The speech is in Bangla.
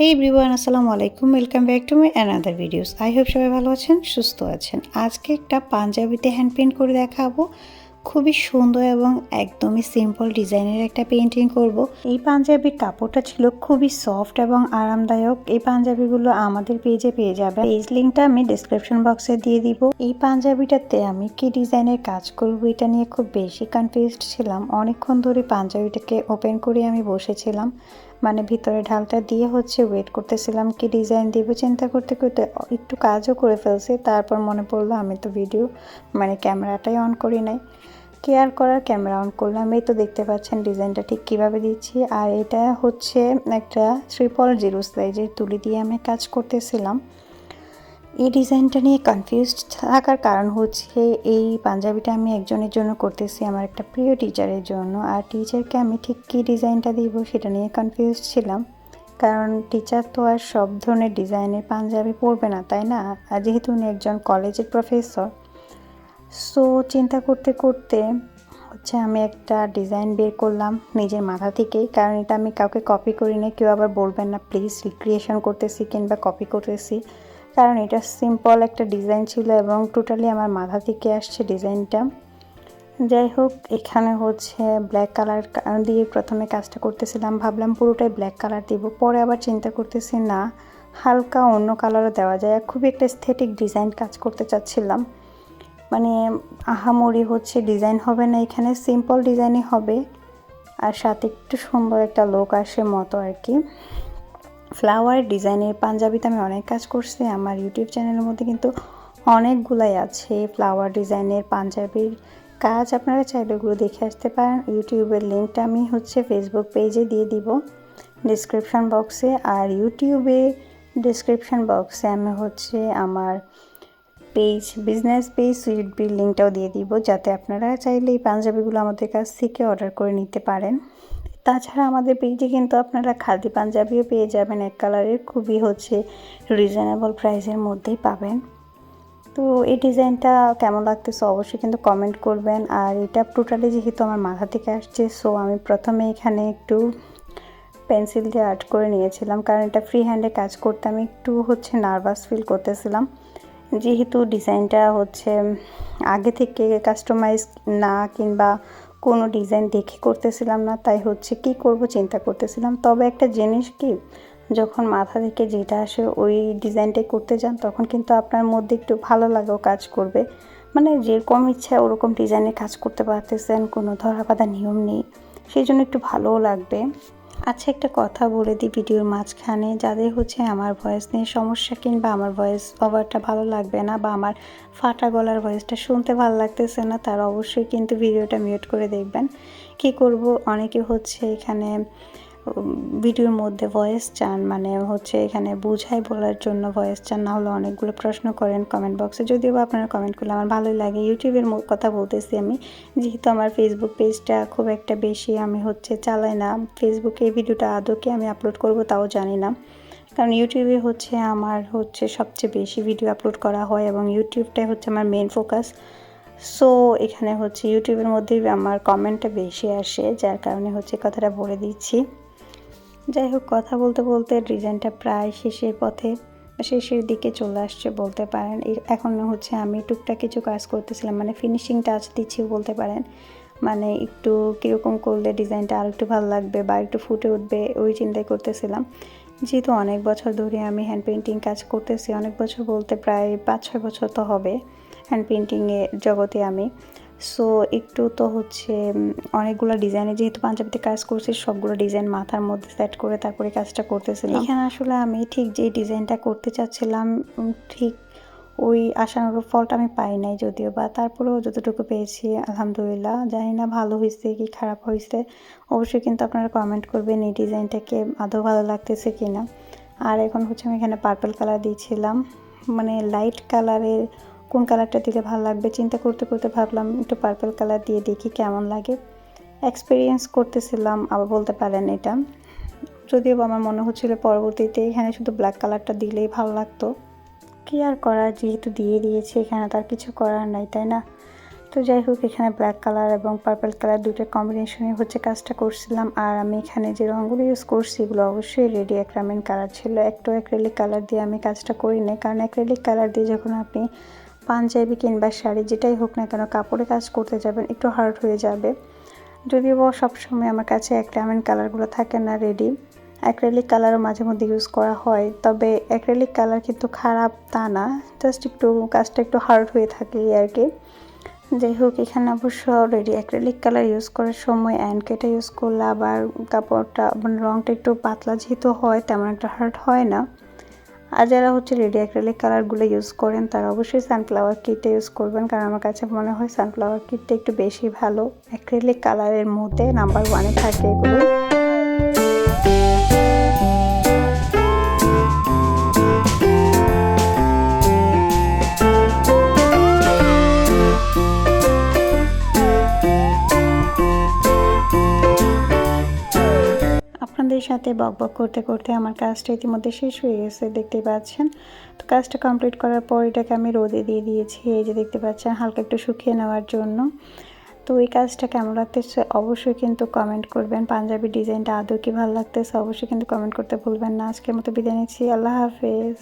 হে এভরিওয়ান আসসালামু আলাইকুম welcome back to my another videos I hope সবাই ভালো আছেন, সুস্থ আছেন। আজকে একটা পাঞ্জাবিতে হ্যান্ড পেন্ট করে দেখাবো। খুবই সুন্দর এবং একদমই সিম্পল ডিজাইনের একটা পেন্টিং করব। এই পাঞ্জাবির কাপড়টা ছিল খুবই সফট এবং আরামদায়ক। এই পাঞ্জাবিগুলো আমাদের পেজে পেয়ে যাবে পেজ লিঙ্কটা আমি ডিসক্রিপশন বক্সে দিয়ে দিব। এই পাঞ্জাবিটাতে আমি কি ডিজাইনের কাজ করব এটা নিয়ে খুব বেশি কনফিউজড ছিলাম। অনেকক্ষণ ধরে পাঞ্জাবিটাকে ওপেন করে আমি বসেছিলাম। মানে ভিতরে ঢালটা দিয়ে হচ্ছে ওয়েট করতেছিলাম কি ডিজাইন দেবো, চিন্তা করতে করতে একটু কাজও করে ফেলছি। তারপর মনে পড়ল আমি তো ভিডিও মানে ক্যামেরাটাই অন করি নাই। কেয়ার করার, ক্যামেরা অন করলাম। এই তো দেখতে পাচ্ছেন ডিজাইনটা ঠিক কীভাবে দিচ্ছি। আর এটা হচ্ছে একটা ট্রিপল জিরো সাইজের তুলি দিয়ে আমি কাজ করতেছিলাম। এই ডিজাইনটা নিয়ে কনফিউজড থাকার কারণ হচ্ছে এই পাঞ্জাবিটা আমি একজনের জন্য করতেছি, আমার একটা প্রিয় টিচারের জন্য। আর টিচারকে আমি ঠিক কী ডিজাইনটা দিব সেটা নিয়ে কনফিউজড ছিলাম। কারণ টিচার তো আর সব ধরনের ডিজাইনের পাঞ্জাবি পরবে না, তাই না? আর যেহেতু উনি একজন কলেজের প্রফেসর সো চিন্তা করতে করতে হচ্ছে আমি একটা ডিজাইন বের করলাম নিজের মাথা থেকেই। কারণ এটা আমি কাউকে কপি করি না কেউ আবার বলবেন না প্লিজ রিক্রিয়েশন করতেছি কিংবা কপি করতেছি। কারণ এটা সিম্পল একটা ডিজাইন ছিল এবং টোটালি আমার মাথা থেকে আসছে ডিজাইনটা যাই হোক, এখানে হচ্ছে ব্ল্যাক কালার দিয়ে প্রথমে কাজটা করতেছিলাম। ভাবলাম পুরোটাই ব্ল্যাক কালার দিব। পরে আবার চিন্তা করতেছি, না, হালকা অন্য কালারও দেওয়া যায়। খুবই একটা স্থেটিক ডিজাইন কাজ করতে চাচ্ছিলাম। মানে আহামরি হচ্ছে ডিজাইন হবে না এখানে সিম্পল ডিজাইনই হবে। আর সাথে একটু সুন্দর একটা লোক আসে মতো আর কি। ফ্লাওয়ার ডিজাইনের পাঞ্জাবিতে আমি অনেক কাজ করছি, আমার ইউটিউব চ্যানেলের মধ্যে কিন্তু অনেকগুলাই আছে ফ্লাওয়ার ডিজাইনের পাঞ্জাবির কাজ, আপনারা চাইলে ওগুলো দেখে আসতে পারেন। ইউটিউবের লিঙ্কটা আমি হচ্ছে ফেসবুক পেজে দিয়ে দিব ডিসক্রিপশান বক্সে আর ইউটিউবে ডিসক্রিপশান বক্সে আমি হচ্ছে আমার page business page sweet bill লিঙ্কটাও দিয়ে দিব, যাতে আপনারা চাইলে এই পাঞ্জাবিগুলো আমাদের কাছ থেকে অর্ডার করে নিতে পারেন। তাছাড়া আমাদের পেজে কিন্তু আপনারা খাদি পাঞ্জাবিও পেয়ে যাবেন। এক কালারের খুবই হচ্ছে রিজনেবল প্রাইসের মধ্যেই পাবেন। তো এই ডিজাইনটা কেমন লাগতেছে অবশ্যই কিন্তু কমেন্ট করবেন। আর এটা টোটালি যেহেতু আমার মাথা থেকে আসছে সো আমি প্রথমে এখানে একটু পেন্সিল দিয়ে আর্ট করে নিয়েছিলাম। কারণ এটা ফ্রি হ্যান্ডে কাজ করতে আমি একটু হচ্ছে নার্ভাস ফিল করতেছিলাম। যেহেতু ডিজাইনটা হচ্ছে আগে থেকে কাস্টমাইজ না কিংবা কোনো ডিজাইন দেখে করতেছিলাম না, তাই হচ্ছে কি করব চিন্তা করতেছিলাম। তবে একটা জিনিস কি, যখন মাথা থেকে যেটা আসে ওই ডিজাইনটাই করতে যান, তখন কিন্তু আপনার মধ্যে একটু ভালো লাগেও কাজ করবে। মানে যেরকম ইচ্ছা ওরকম ডিজাইনে কাজ করতে পারতেছেন, কোনো ধরা বাঁধা নিয়ম নেই, সেই জন্য একটু ভালোও লাগবে। আচ্ছা একটা কথা বলে দিই ভিডিওর মাঝখানে। যাদের হচ্ছে আমার ভয়েস নিয়ে সমস্যা কিংবা আমার ভয়েস ওভারটা ভালো লাগবে না বা আমার ফাটা গলার ভয়েসটা শুনতে ভালো লাগতেছে না, তারা অবশ্যই কিন্তু ভিডিওটা মিউট করে দেখবেন। কি করব? অনেকে হচ্ছে এখানে ভিডিওর মধ্যে ভয়েস চান মানে হচ্ছে এখানে বুঝাই বলার জন্য ভয়েস চান, না হলে অনেকগুলো প্রশ্ন করেন কমেন্ট বক্সে যদিও বা আপনারা কমেন্ট করলে আমার ভালোই লাগে। ইউটিউবের কথা বলতেছি আমি। যেহেতু আমার ফেসবুক পেজটা খুব একটা বেশি আমি হচ্ছে চালাই না। ফেসবুকে এই ভিডিওটা আদৌকে আমি আপলোড করব তাও জানি না। কারণ ইউটিউবে হচ্ছে আমার হচ্ছে সবচেয়ে বেশি ভিডিও আপলোড করা হয় এবং ইউটিউবটাই হচ্ছে আমার মেন ফোকাস সো এখানে হচ্ছে ইউটিউবের মধ্যে আমার কমেন্টটা বেশি আসে, যার কারণে হচ্ছে কথাটা বলে দিচ্ছি। যাই হোক কথা বলতে বলতে ডিজাইনটা প্রায় শেষের পথে, শেষের দিকে চলে আসছে বলতে পারেন। এখন হচ্ছে আমি টুকটাক কিছু কাজ করতেছিলাম মানে ফিনিশিং টাচ দিচ্ছি বলতে পারেন। মানে একটু কীরকম করলে ডিজাইনটা আর একটু ভালো লাগবে বা একটু ফুটে উঠবে ওই চিন্তাই করতেছিলাম। যেহেতু অনেক বছর ধরে আমি হ্যান্ড পেন্টিং কাজ করতেছি, অনেক বছর বলতে প্রায় পাঁচ ছয় বছর তো হবে হ্যান্ড পেন্টিংয়ের জগতে আমি। সো একটু তো হচ্ছে অনেকগুলো ডিজাইনে যেহেতু পাঞ্জাবিতে কাজ করছি সবগুলো ডিজাইন মাথার মধ্যে সেট করে তারপরে কাজটা করতেছিলাম। এখানে আসলে আমি ঠিক যে ডিজাইনটা করতে চাচ্ছিলাম ঠিক ওই আশানুরূপ ফলটা আমি পাই নাই যদিও বা তারপরেও যতটুকু পেয়েছি আলহামদুলিল্লাহ। জানি না ভালো হয়েছে কি খারাপ হয়েছে অবশ্যই কিন্তু আপনারা কমেন্ট করবেন এই ডিজাইনটাকে আদৌ ভালো লাগতেছে কি না আর এখন হচ্ছে আমি এখানে পার্পল কালার দিয়েছিলাম মানে লাইট কালারের কোন কালারটা দিলে ভালো লাগবে? চিন্তা করতে করতে ভাবলাম একটু পার্পল কালার দিয়ে দেখি কেমন লাগে। এক্সপিরিয়েন্স করতেছিলাম, আবার বলতে পারেন এটা। যদিও আমার মনে হচ্ছিল পরবর্তীতে এখানে শুধু ব্ল্যাক কালারটা দিলেই ভালো লাগতো। কি আর করার যেহেতু দিয়ে দিয়েছে, এখানে তার কিছু করার নাই, তাই না? তো যাই হোক, এখানে ব্ল্যাক কালার এবং পার্পল কালার দুটো কম্বিনেশনে হচ্ছে কাজটা করছিলাম। আর আমি এখানে যে রঙগুলো ইউজ করছি, এগুলো অবশ্যই রেডি অ্যাক্রামেন্ট কালার ছিল। একটু অ্যাক্রেলিক কালার দিয়ে আমি কাজটা করি নাই। কারণ অ্যাক্রেলিক কালার দিয়ে যখন আপনি পাঞ্জাবি কিংবা শাড়ি, যেটাই হোক না কেন, কাপড়ে কাজ করতে যাবেন, একটু হার্ড হয়ে যাবে। যদিও সবসময় আমার কাছে অ্যাক্রামেন্ট কালারগুলো থাকে না রেডি অ্যাক্রেলিক কালারও মাঝে মধ্যে ইউজ করা হয়, তবে অ্যাক্রেলিক কালার কিন্তু খারাপ তা না জাস্ট একটু কাজটা একটু হার্ড হয়ে থাকে আর কি যাই হোক, এখানে অবশ্য রেডি অ্যাক্রেলিক কালার ইউজ করার সময় অ্যান্ডকেটা ইউজ করলে আবার কাপড়টা মানে রঙটা একটু পাতলা যেহেতু হয়, তেমন একটা হার্ড হয় না। আর যারা হচ্ছে রেডি অ্যাক্রেলিক কালারগুলো ইউজ করেন, তারা অবশ্যই সানফ্লাওয়ার কিটটা ইউজ করবেন। কারণ আমার কাছে মনে হয় সানফ্লাওয়ার কিটটা একটু বেশি ভালো। অ্যাক্রেলিক কালারের মধ্যে নাম্বার ওয়ানে থাকে এগুলো। আপনাদের সাথে বক বক করতে করতে আমার কাজটা ইতিমধ্যে শেষ হয়ে গেছে দেখতে পাচ্ছেন। তো কাজটা কমপ্লিট করার পর এটাকে আমি রোদে দিয়ে দিয়েছি, এই যে দেখতে পাচ্ছেন, হালকা একটু শুকিয়ে নেওয়ার জন্য। তো এই কাজটা কেমন লাগতেছে অবশ্যই কিন্তু কমেন্ট করবেন। পাঞ্জাবি ডিজাইনটা আদৌ কি ভালো লাগতেছে অবশ্যই কিন্তু কমেন্ট করতে ভুলবেন না। আজকের মতো বিদায় নিচ্ছি, আল্লাহ হাফেজ।